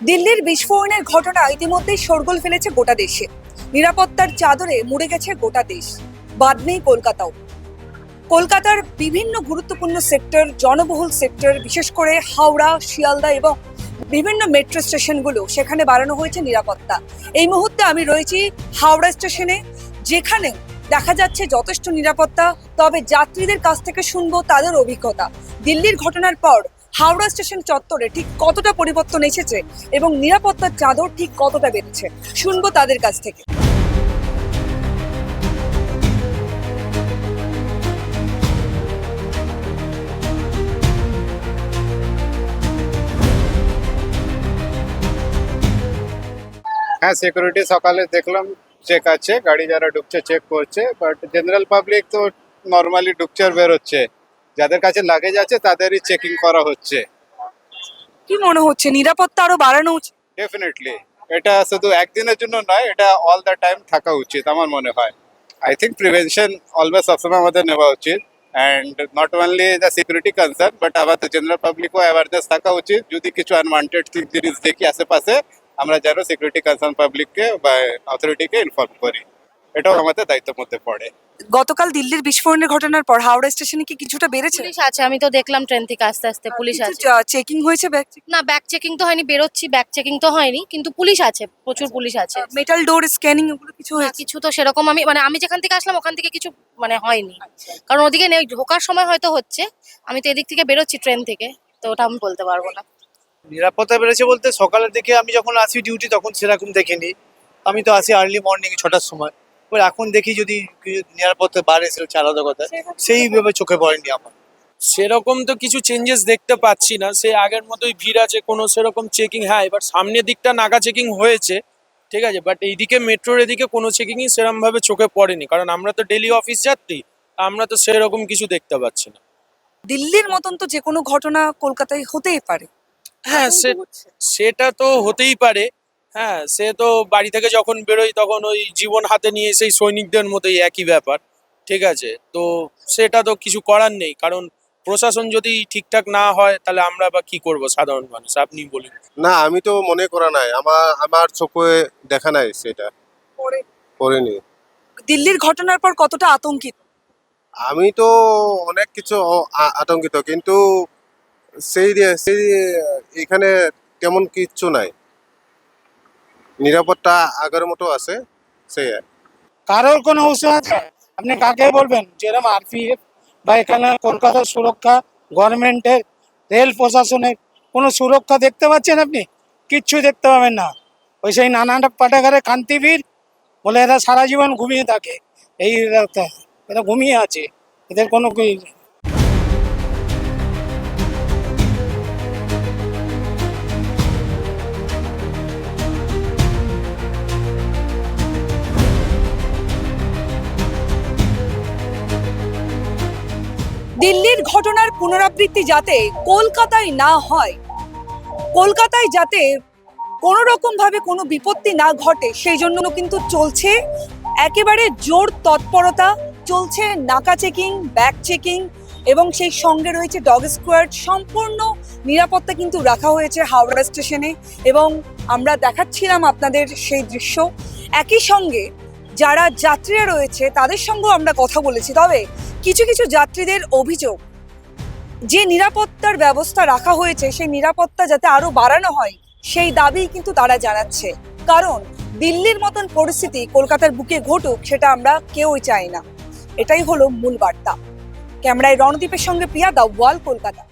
দিল্লির বিস্ফোরণের ঘটনা ইতিমধ্যেই শোরগোল ফেলেছে গোটা দেশে। নিরাপত্তার চাদরে মুড়ে গেছে গোটা দেশ। বাদ নেই কলকাতাও। কলকাতার বিভিন্ন গুরুত্বপূর্ণ সেক্টর, জনবহুল সেক্টর, বিশেষ করে হাওড়া, শিয়ালদা এবং বিভিন্ন মেট্রো স্টেশনগুলো সেখানে বাড়ানো হয়েছে নিরাপত্তা। এই মুহূর্তে আমি রয়েছি হাওড়া স্টেশনে, যেখানে দেখা যাচ্ছে যথেষ্ট নিরাপত্তা, তবে যাত্রীদের কাছ থেকে শুনব তাদের অভিজ্ঞতা। দিল্লির ঘটনার পর হাওড়া স্টেশন চত্বরে ঠিক কতটা পরিবর্তন এসেছে এবং নিরাপত্তার চাদর ঠিক কতটা বেড়েছে শুনব তাদের কাছ থেকে। হ্যাঁ সিকিউরিটি সকালে দেখলাম চেক আছে, গাড়ি যারা ঢুকছে চেক করছে বাট জেনারেল পাবলিক তো নর্মালি ঢুকছে আর বেরোচ্ছে। যাদের কাছে লাগেজ আছে তাদেরই চেকিং করা হচ্ছে। কি মনে হচ্ছে? নিরাপত্তা আরও বাড়ানো উচিত? ডেফিনেটলি এটা শুধু একদিনের জন্য নয় এটা অল দ্য টাইম থাকা উচিত আমার মনে হয়। আই থিঙ্ক প্রিভেনশন অলওয়েজ সবসময় আমাদের নেওয়া উচিত। And not only the security concern but আমাদের জেনারেল পাবলিকও অ্যাওয়ারনেস থাকা উচিত। যদি কিছু আনওয়ান্টেড জিনিস দেখি আশেপাশে আমরা যেন সিকিউরিটি কনসার্ন পাবলিককে বা অথরিটিকে ইনফর্ম করি। এটাও আমাদের দায়িত্বের মধ্যে পড়ে। গতকাল দিল্লির বিস্ফোরণের ঘটনার পর হাওড়া স্টেশনে কি কিছুটা বেড়েছে? পুলিশ আছে আমি তো দেখলাম ট্রেন থেকে আস্তে আস্তে পুলিশ আছে। চেকিং হয়েছে ব্যাগ না ব্যাক চেকিং তো হয়নি বেরোচ্ছি ব্যাক চেকিং তো হয়নি কিন্তু পুলিশ আছে প্রচুর পুলিশ আছে। মেটাল ডোর স্ক্যানিং ওগুলো কিছু হয়েছে? কিছু তো সেরকম আমি মানে আমি যেখান থেকে আসলাম ওখান থেকে কিছু মানে হয়নি। কারণ ওদিকে নেই ঢোকার সময় হয়তো হচ্ছে আমি তো এদিক থেকে বেরোচ্ছি ট্রেন থেকে তো ওটা আমি বলতে পারব না। নিরাপত্তা বেড়েছে বলতে সকালের দিকে আমি যখন আসি ডিউটি তখন সেরকম দেখিনি। আমি তো আসি আর্লি মর্নিং ছটার সময়। এবার এখন দেখি যদি নিরাপত্তা বাড়ে সেটা হচ্ছে আলাদা কথা। সেইভাবে চোখে পড়েনি আমার। সেরকম তো কিছু চেঞ্জেস দেখতে পাচ্ছি না। সে আগের মতোই ভিড় আছে কোনো সেরকম চেকিং হ্যাঁ এবার সামনের দিকটা নাগা চেকিং হয়েছে ঠিক আছে বাট এইদিকে মেট্রোর এদিকে কোনো চেকিংই সেরকম ভাবে চোখে পড়েনি কারণ আমরা তো ডেলি অফিস যাত্রী আমরা তো সেরকম কিছু দেখতে পাচ্ছি না। দিল্লির মতন তো যে কোনো ঘটনা কলকাতায় হতেই পারে। হ্যাঁ সে সেটা তো হতেই পারে হ্যাঁ সে তো বাড়ি থেকে যখন বেরোই তখন ওই জীবন হাতে নিয়ে সেই সৈনিকদের মতোই একই ব্যাপার ঠিক আছে? তো সেটা তো কিছু করার নেই কারণ প্রশাসন যদি ঠিকঠাক না হয় তাহলে আমরা বা কি করব সাধারণ মানুষ? আপনি বলুন। না আমি তো মনে করা নাই আমার আমার চোখে দেখা নাই সেটা। করিনি দিল্লির ঘটনার পর কতটা আতঙ্কিত? আমি তো অনেক কিছু আতঙ্কিত কিন্তু সেই সেই এখানে তেমন কিচ্ছু নাই। নিরাপত্তা আগের মতো আছে সেই কারোর কোনো আছে? আপনি কাকে বলবেন? যেরকম আরপিএফ বা এখানে কলকাতার সুরক্ষা গভর্নমেন্টের রেল প্রশাসনের কোনো সুরক্ষা দেখতে পাচ্ছেন আপনি? কিচ্ছু দেখতে পাবেন না। ওই সেই নানা পাঠাগারে কান্তিবীর বলে এরা সারা জীবন ঘুমিয়ে থাকে। এই এরা- ঘুমিয়ে আছে। এদের কোনো দিল্লির ঘটনার পুনরাবৃত্তি যাতে কলকাতায় না হয়, কলকাতায় যাতে কোনো রকম ভাবে কোনো বিপত্তি না ঘটে, সেই জন্য কিন্তু চলছে একেবারে জোর তৎপরতা, চলছে নাকা চেকিং, ব্যাগ চেকিং এবং সেই সঙ্গে রয়েছে ডগ স্কোয়াড। সম্পূর্ণ নিরাপত্তা কিন্তু রাখা হয়েছে হাওড়া স্টেশনে এবং আমরা দেখাচ্ছিলাম আপনাদের সেই দৃশ্য। একই সঙ্গে যারা যাত্রীরা রয়েছে, তাদের সঙ্গেও আমরা কথা বলেছি। তবে কিছু কিছু যাত্রীদের অভিযোগ। যে নিরাপত্তার ব্যবস্থা রাখা হয়েছে, সেই নিরাপত্তা যাতে আরও বাড়ানো হয়, সেই দাবি কিন্তু তারা জানাচ্ছে। কারণ, দিল্লির মতন পরিস্থিতি কলকাতার বুকে ঘটুক, সেটা আমরা কেউই চাই না। এটাই হলো মূল বার্তা। ক্যামেরায় রণদীপের সঙ্গে প্রিয়া দা ওয়াল কলকাতা।